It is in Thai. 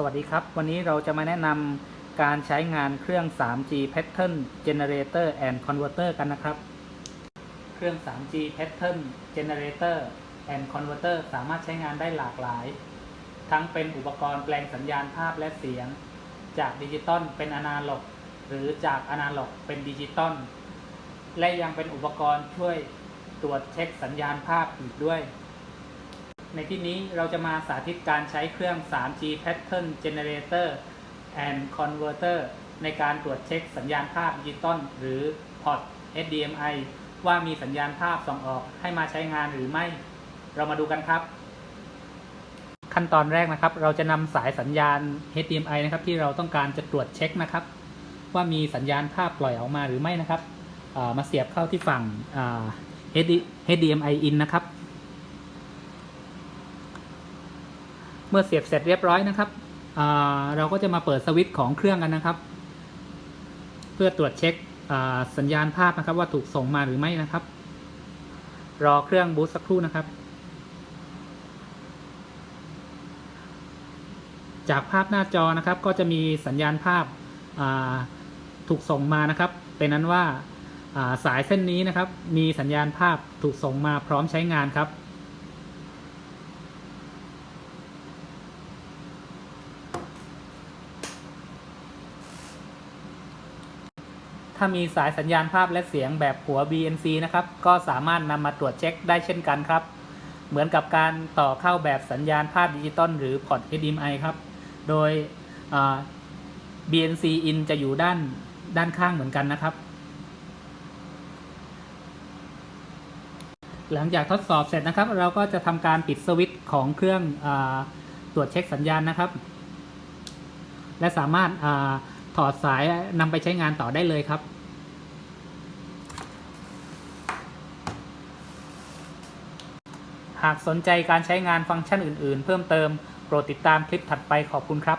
สวัสดีครับ วันนี้เราจะมาแนะนำการใช้งานเครื่อง 3G Pattern Generator and Converter กันนะครับ เครื่อง 3G Pattern Generator and Converter สามารถใช้งานได้หลากหลาย ทั้งเป็นอุปกรณ์แปลงสัญญาณภาพและเสียง จากดิจิตอลเป็นอนาล็อก หรือจากอนาล็อกเป็นดิจิตอล และยังเป็นอุปกรณ์ช่วยตรวจเช็คสัญญาณภาพอีกด้วย ในที่นี้เราจะมาสาธิตการใช้เครื่อง 3G Pattern Generator and Converter ในการตรวจเช็คสัญญาณภาพดิจิตอลหรือพอร์ต HDMI ว่ามีสัญญาณภาพส่งออกให้มาใช้งานหรือไม่ เรามาดูกันครับ ขั้นตอนแรกนะครับ เราจะนำสายสัญญาณ HDMI นะครับ ที่เราต้องการจะตรวจเช็คนะครับ ว่ามีสัญญาณภาพปล่อยออกมาหรือไม่นะครับามาเสียบเข้าที่ฝั่ง HDMI in นะครับ เมื่อเสียบเสร็จเรียบร้อยนะครับ เราก็จะมาเปิดสวิตช์ของเครื่องกันนะครับ เพื่อตรวจเช็คสัญญาณภาพนะครับ ว่าถูกส่งมาหรือไม่นะครับ รอเครื่องบูตสักครู่นะครับ จากภาพหน้าจอนะครับ ก็จะมีสัญญาณภาพาถูกส่งมานะครับ เป็นนั้นว่าอ่าสายเส้นนี้นะครับ มีสัญญาณภาพถูกส่งมาพร้อมใช้งานครับ ถ้ามีสายสัญญาณภาพและเสียงแบบหัว BNC นะครับ ก็สามารถนำมาตรวจเช็คได้เช่นกันครับ เหมือนกับการต่อเข้าแบบสัญญาณภาพดิจิตอลหรือพอร์ต HDMI ครับ โดย BNC in จะอยู่ด้านด้านข้างเหมือนกันนะครับ หลังจากทดสอบเสร็จนะครับ เราก็จะทำการปิดสวิตช์ของเครื่องอตรวจเช็คสัญญาณนะครับ และสามารถาถ อดสายนำไปใช้งานต่อได้เลยครับ หากสนใจการใช้งานฟังก์ชันอื่น ๆ เพิ่มเติม โปรดติดตามคลิปถัดไปขอบคุณครับ